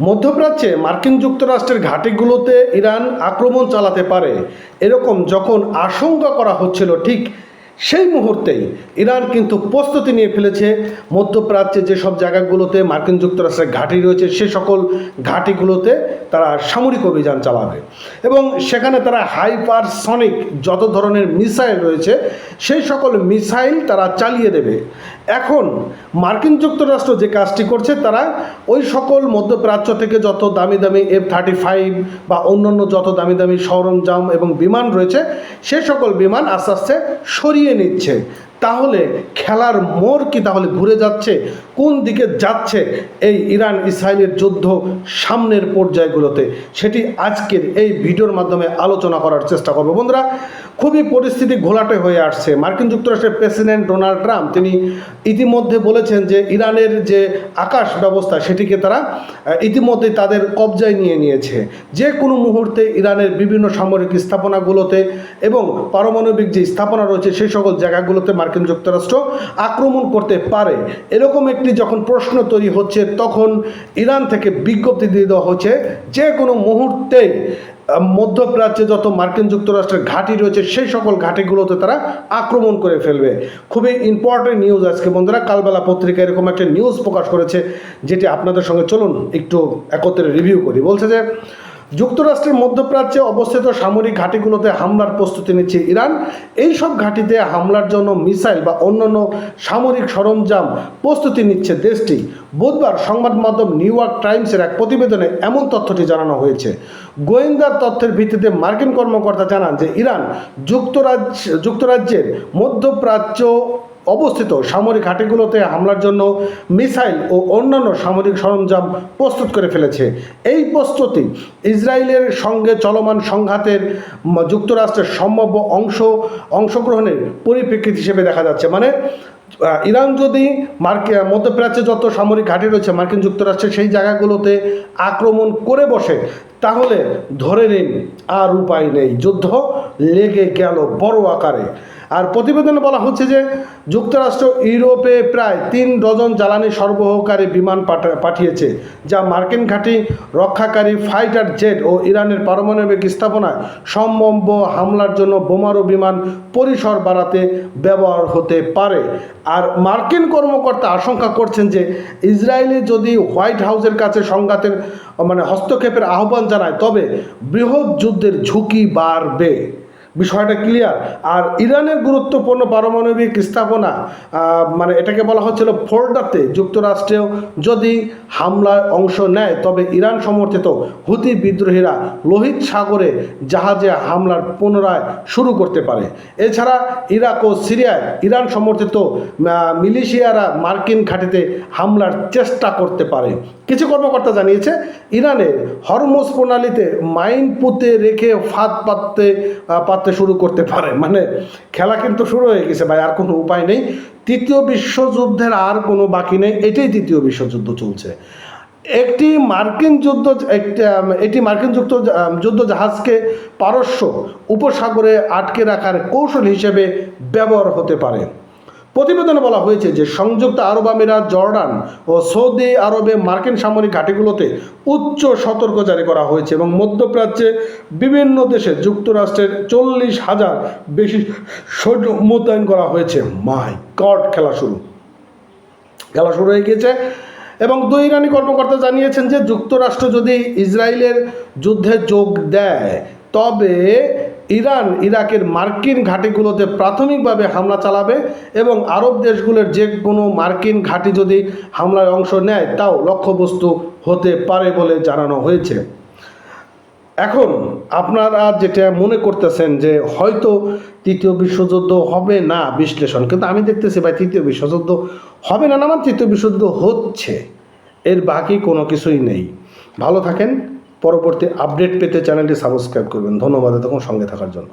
মধ্যপ্রাচ্যে মার্কিন যুক্তরাষ্ট্রের ঘাটিগুলোতে ইরান আক্রমণ চালাতে পারে। এরকম যখন আশঙ্কা করা হচ্ছিল ঠিক সেই মুহূর্তেই ইরান কিন্তু প্রস্তুতি নিয়ে ফেলেছে। মধ্যপ্রাচ্যে যেসব জায়গাগুলোতে মার্কিন যুক্তরাষ্ট্রের ঘাঁটি রয়েছে, সে সকল ঘাঁটিগুলোতে তারা সামরিক অভিযান চালাবে। এবং সেখানে তারা হাইপারসনিক যত ধরনের মিসাইল রয়েছে, সেই সকল মিসাইল তারা চালিয়ে দেবে। এখন মার্কিন যুক্তরাষ্ট্র যে কাজটি করছে, তারা ওই সকল মধ্যপ্রাচ্য থেকে যত দামি দামি এফ থার্টি ফাইভ বা অন্যান্য যত দামি দামি সরঞ্জাম এবং বিমান রয়েছে, সে সকল বিমান আস্তে আস্তে সরিয়ে নিচ্ছে। তাহলে খেলার মোড় কি তাহলে ঘুরে যাচ্ছে? কোন দিকে যাচ্ছে এই ইরান ইসরায়েলের যুদ্ধ সামনের পর্যায়গুলোতে, সেটি আজকের এই ভিডিওর মাধ্যমে আলোচনা করার চেষ্টা করব। বন্ধুরা, খুবই পরিস্থিতি ঘোলাটে হয়ে আসছে। মার্কিন যুক্তরাষ্ট্রের প্রেসিডেন্ট ডোনাল্ড ট্রাম্প, তিনি ইতিমধ্যে বলেছেন যে ইরানের যে আকাশ ব্যবস্থা, সেটিকে তারা ইতিমধ্যে তাদের কবজায় নিয়ে নিয়েছে। যে কোনো মুহূর্তে ইরানের বিভিন্ন সামরিক স্থাপনাগুলোতে এবং পারমাণবিক যে স্থাপনা রয়েছে, সেই সকল জায়গাগুলোতে মার্কিন যুক্তরাষ্ট্র আক্রমণ করতে পারে। এরকম একটি যখন প্রশ্ন তৈরি হচ্ছে, তখন ইরান থেকে বিজ্ঞপ্তি দিয়ে দেওয়া হচ্ছে, যে কোনো মুহূর্তে মধ্যপ্রাচ্যে যত মার্কিন যুক্তরাষ্ট্রের ঘাঁটি রয়েছে, সেই সকল ঘাঁটিগুলোতে তারা আক্রমণ করে ফেলবে। খুবই ইম্পর্টেন্ট নিউজ আজকে, বন্ধুরা। কালবেলা পত্রিকা এরকম একটা নিউজ প্রকাশ করেছে, যেটি আপনাদের সঙ্গে চলুন একটু একত্রে রিভিউ করি। বলছে যে যুক্তরাষ্ট্রের মধ্যপ্রাচ্যে অবস্থিত সামরিক ঘাঁটিগুলোতে হামলার প্রস্তুতি নিচ্ছে ইরান। এই সব ঘাঁটিতে হামলার জন্য মিসাইল বা অন্যান্য সামরিক সরঞ্জাম প্রস্তুতি নিচ্ছে দেশটি। বুধবার সংবাদ মাধ্যম নিউ ইয়র্ক টাইমসের এক প্রতিবেদনে এমন তথ্যটি জানানো হয়েছে। গোয়েন্দার তথ্যের ভিত্তিতে মার্কিন কর্মকর্তা জানান যে ইরান যুক্তরাজ্য যুক্তরাজ্যের মধ্যপ্রাচ্য অবস্থিত সামরিক ঘাঁটিগুলোতে হামলার জন্য মিসাইল ও অন্যান্য সামরিক সরঞ্জাম প্রস্তুত করে ফেলেছে। এই প্রস্তুতি ইসরায়েলের সঙ্গে চলমান সংঘাতের যুক্তরাষ্ট্রের সম্ভাব্য অংশ, অংশগ্রহণের পরিপ্রেক্ষিত হিসেবে দেখা যাচ্ছে। মানে ইরান যদি মার্কে, মধ্যপ্রাচ্যে যত সামরিক ঘাঁটি রয়েছে, মার্কিন যুক্তরাষ্ট্রের সেই জায়গাগুলোতে আক্রমণ করে বসে তাহলে ধরে নিন, আর উপায় নেই। যুদ্ধ লেগে গেল বড় আকারে। আর প্রতিবেদনে বলা হচ্ছে যে, যুক্তরাষ্ট্র ইউরোপে প্রায় তিন ডজন জ্বালানি সরবরাহকারী বিমান পাঠা- পাঠিয়েছে, যা মার্কিন ঘাঁটি রক্ষাকারী ফাইটার জেট ও ইরানের পারমাণবিক স্থাপনায় সম্ভাব্য হামলার জন্য বোমারু বিমান পরিসর বাড়াতে ব্যবহার হতে পারে। আর মার্কিন কর্মকর্তা আশঙ্কা করছেন যে, ইসরায়েলে যদি হোয়াইট হাউসের কাছে সংঘাতের মানে হস্তক্ষেপের আহ্বান জানায় তবে বৃহৎ যুদ্ধের ঝুঁকি বাড়বে। বিষয়টা ক্লিয়ার আর ইরানের গুরুত্বপূর্ণ পারমাণবিক স্থাপনা মানে এটাকে বলা হচ্ছিল ফোল্ডাতে যুক্তরাষ্ট্রেও যদি হামলায় অংশ নেয় তবে ইরান সমর্থিত হুতি বিদ্রোহীরা লোহিত সাগরে জাহাজে হামলার পুনরায় শুরু করতে পারে। এছাড়া ইরাক ও সিরিয়ায় ইরান সমর্থিত মিলিশিয়ারা মার্কিন ঘাঁটিতে হামলার চেষ্টা করতে পারে। কিছু কর্মকর্তা জানিয়েছে ইরানের হরমোজ প্রণালীতে মাইন পুঁতে রেখে ফাঁদ পাততে আহ, পাততে শুরু করতে পারে। মানে খেলা কিন্তু শুরু হয়ে গেছে ভাই, আর কোনো উপায় নেই। তৃতীয় বিশ্বযুদ্ধের আর কোনো বাকি নেই, এটাই তৃতীয় বিশ্বযুদ্ধ চলছে। একটি মার্কিন যুদ্ধ, একটি এটি মার্কিন যুক্ত যুদ্ধ জাহাজকে পারস্য উপসাগরে আটকে রাখার কৌশল হিসেবে ব্যবহার হতে পারে। প্রতিবেদনে বলা হয়েছে যে সংযুক্ত আরব আমিরাত, জর্ডান ও সৌদি আরবে মার্কিন সামরিক ঘাঁটিগুলোতে উচ্চ সতর্ক জারি করা হয়েছে এবং মধ্যপ্রাচ্যে বিভিন্ন দেশে যুক্তরাষ্ট্রের চল্লিশ হাজার বেশি সৈন্য মোতায়েন করা হয়েছে। মাই গড, খেলা শুরু। খেলা শুরু হয়ে গিয়েছে এবং দুই ইরানি কর্মকর্তা জানিয়েছেন যে যুক্তরাষ্ট্র যদি ইসরায়েলের যুদ্ধে যোগ দেয়, তবে ইরান ইরাকের মার্কিন ঘাঁটিগুলোতে প্রাথমিকভাবে হামলা চালাবে এবং আরব দেশগুলোর যে কোনো মার্কিন ঘাঁটি যদি হামলায় অংশ নেয়, তাও লক্ষ্যবস্তু হতে পারে বলে জানানো হয়েছে। এখন আপনারা যেটা মনে করতেছেন যে হয়তো তৃতীয় বিশ্বযুদ্ধ হবে না বিশ্লেষণ, কিন্তু আমি দেখতেছি ভাই তৃতীয় বিশ্বযুদ্ধ হবে না না আমার তৃতীয় বিশ্বযুদ্ধ হচ্ছে, এর বাকি কোনো কিছুই নেই। ভালো থাকেন। পরবর্তী আপডেট পেতে চ্যানেলটি সাবস্ক্রাইব করবেন। ধন্যবাদ এতক্ষণ সঙ্গে থাকার জন্য।